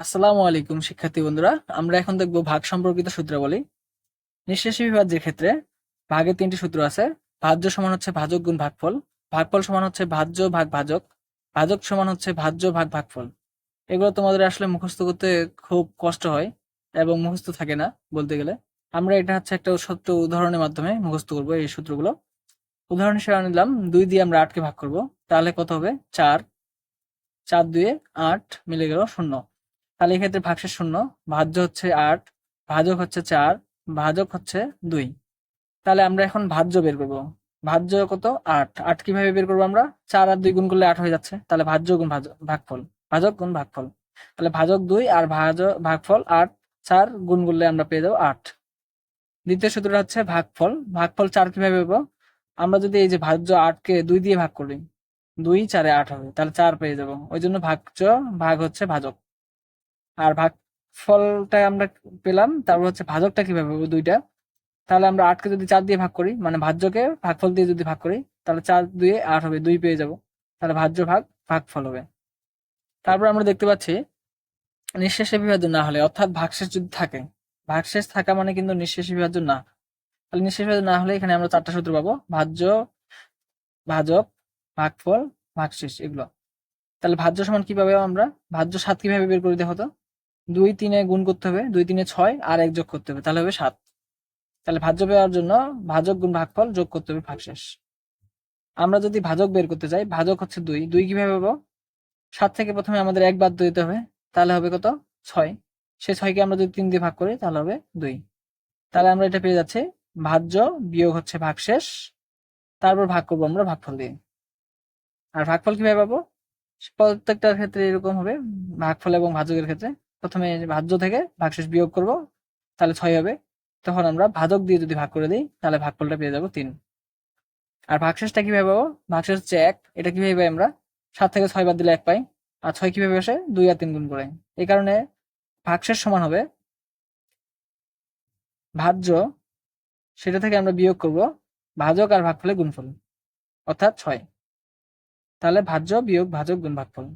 আসসালামু আলাইকুম, শিক্ষার্থী বন্ধুরা। আমরা এখন দেখব ভাগ সম্পর্কিত সূত্রাবলী নিঃশেষী বিভাজ্যের ক্ষেত্রে ভাগের তিনটি সূত্র আছে, ভাজ্য সমান হচ্ছে ভাজক গুণ ভাগফল ভাগফল সমান হচ্ছে ভাজ্য ভাগ ভাজক ভাজক সমান হচ্ছে ভাজ্য ভাগ ভাগফল। এগুলো তোমাদের আসলে মুখস্থ করতে খুব কষ্ট হয় এবং মুখস্থ থাকে না বলতে গেলে। আমরা এটা হচ্ছে একটা সত্য উদাহরণের মাধ্যমে মুখস্থ করব এই সূত্রগুলো। উদাহরণ হিসেবে নিলাম, দুই দিয়ে আমরা আটকে ভাগ করব। তাহলে কত হবে? চার। চার দুয়ে আট মিলে গেল শূন্য। তাহলে এক্ষেত্রে ভাগশেষ শূন্য, ভাজ্য হচ্ছে আট, ভাজক হচ্ছে চার, ভাজক হচ্ছে দুই। তাহলে আমরা এখন ভাজ্য বের করব। ভাজ্য কত? আট। আট কীভাবে বের করব আমরা? চার আর দুই গুণ করলে আট হয়ে যাচ্ছে। তাহলে ভাজ্য গুণ ভাজ ভাগফল। ভাজক গুণ ভাগফল। তাহলে ভাজক দুই আর ভাজ ভাগফল আট। চার গুণ করলে আমরা পেয়ে যাব আট। দ্বিতীয় সূত্রটা হচ্ছে ভাগফল। ভাগফল চার কীভাবে পাবো আমরা যদি এই যে ভাজ্য আটকে দুই দিয়ে ভাগ করি, দুই চারে আট হবে। তাহলে চার পেয়ে যাব। ওই জন্য ভাগ্য ভাগ হচ্ছে ভাজক। আর ভাগ ফলটা আমরা পেলাম, তারপর হচ্ছে ভাজকটা কীভাবে পাবো দুইটা? তাহলে আমরা আটকে যদি চার দিয়ে ভাগ করি মানে ভাজ্যকে ভাগফল দিয়ে যদি ভাগ করি, তাহলে চার দুয়ে আট হবে, দুই পেয়ে যাব। তাহলে ভাজ্য ভাগ ভাগফল হবে। তারপর আমরা দেখতে পাচ্ছি, নিঃশেষে বিভাজ্য না হলে, অর্থাৎ ভাগশেষ যদি থাকে, ভাগশেষ থাকা মানে কিন্তু নিঃশেষে বিভাজ্য না। তাহলে নিঃশেষ বিভাজ্য না হলে এখানে আমরা চারটা সূত্র পাবো, ভাজ্য, ভাজক, ভাগফল, ভাগশেষ, এগুলো। তাহলে ভাজ্য সমান কীভাবে আমরা? ভাজ্য সাত কীভাবে বের করে দেখো তো দুই তিনে গুণ করতে হবে, দুই তিনে ছয় আর এক যোগ করতে হবে, তাহলে হবে সাত। তাহলে ভাজ্য পাওয়ার জন্য ভাজক গুণ ভাগফল যোগ করতে হবে ভাগশেষ। আমরা যদি ভাজক বের করতে চাই ভাজক হচ্ছে দুই। দুই কীভাবে পাবো? সাত থেকে প্রথমে আমাদের এক বাদ দিতে হবে, তাহলে হবে কত? ছয়। সে ছয়কে আমরা যদি তিন দিয়ে ভাগ করি, তাহলে হবে দুই। তাহলে আমরা এটা পেয়ে যাচ্ছি, ভাজ্য বিয়োগ হচ্ছে ভাগশেষ, তারপর ভাগ করব আমরা ভাগফল দিয়ে। আর ভাগফল কীভাবে পাবো? প্রত্যেকটার ক্ষেত্রে এরকম হবে, ভাগফল এবং ভাজকের ক্ষেত্রে। প্রথমে ভাজ্য থেকে ভাগশেষ বিয়োগ করব, তাহলে ছয় হবে। তখন আমরা ভাজক দিয়ে যদি ভাগ করে দিই, তাহলে ভাগফলটা পেয়ে যাব তিন। আর ভাগশেষটা কীভাবে পাবো? ভাগশেষ হচ্ছে এক। এটা কীভাবে পাই আমরা? সাত থেকে ছয় বাদ দিলে এক পাই। আর ছয় কীভাবে আসে? দুই আর তিন গুণ করে। এই কারণে ভাগশেষ সমান হবে। ভাজ্য, সেটা থেকে আমরা বিয়োগ করব। ভাজক আর ভাগফলের গুণফল, অর্থাৎ ছয়। তাহলে ভাজ্য বিয়োগ ভাজক গুণ ভাগফল।